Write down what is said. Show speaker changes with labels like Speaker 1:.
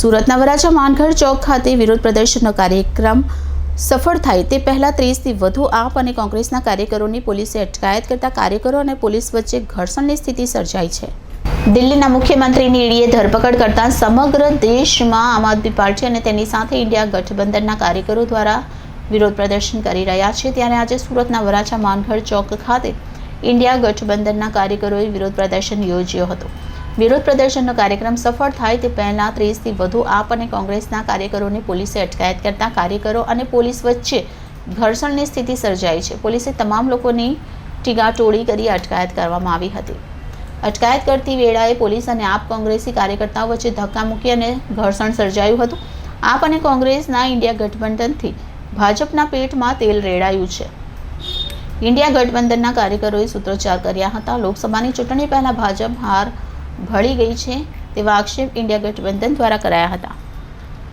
Speaker 1: સુરતના વરાછા માનગઢ ચોક ખાતે વિરોધ પ્રદર્શનનો કાર્યક્રમ સફળ થાય તે પહેલાં ત્રીસથી વધુ આપ અને કોંગ્રેસના કાર્યકરોની પોલીસે અટકાયત કરતા કાર્યકરો અને પોલીસ વચ્ચે ઘર્ષણની સ્થિતિ સર્જાઈ છે. દિલ્હીના મુખ્યમંત્રીની ઈડીએ ધરપકડ કરતા સમગ્ર દેશમાં આમ આદમી પાર્ટી અને તેની સાથે ઇન્ડિયા ગઠબંધનના કાર્યકરો દ્વારા વિરોધ પ્રદર્શન કરી રહ્યા છે. ત્યારે આજે સુરતના વરાછા માનગઢ ચોક ખાતે ઇન્ડિયા ગઠબંધનના કાર્યકરોએ વિરોધ પ્રદર્શન યોજ્યો હતો. વિરોધ પ્રદર્શનનો કાર્યક્રમ સફળ થાય તે પહેલાં ત્રીસથી વધુ આપ અને કોંગ્રેસના કાર્યકરોની પોલીસે અટકાયત કરતા કાર્યકરો અને પોલીસ વચ્ચે ઘર્ષણની સ્થિતિ સર્જાઈ છે. પોલીસે તમામ લોકોની ટીગાટોળી કરી અટકાયત કરવામાં આવી હતી. અટકાયત કરતી વેળાએ પોલીસ અને આપ કોંગ્રેસી કાર્યકર્તાઓ વચ્ચે ધક્કામુક્કી અને ઘર્ષણ સર્જાયું હતું. આપ અને કોંગ્રેસના ઇન્ડિયા ગઠબંધનથી ભાજપના પેટમાં તેલ રેડાયું છે. ઇન્ડિયા ગઠબંધનના કાર્યકરોએ સૂત્રોચ્ચાર કર્યા હતા. લોકસભાની ચૂંટણી પહેલા ભાજપ હાર ભળી ગઈ છે તેવા આક્ષેપ ઇન્ડિયા ગઠબંધન દ્વારા કરાયા હતા.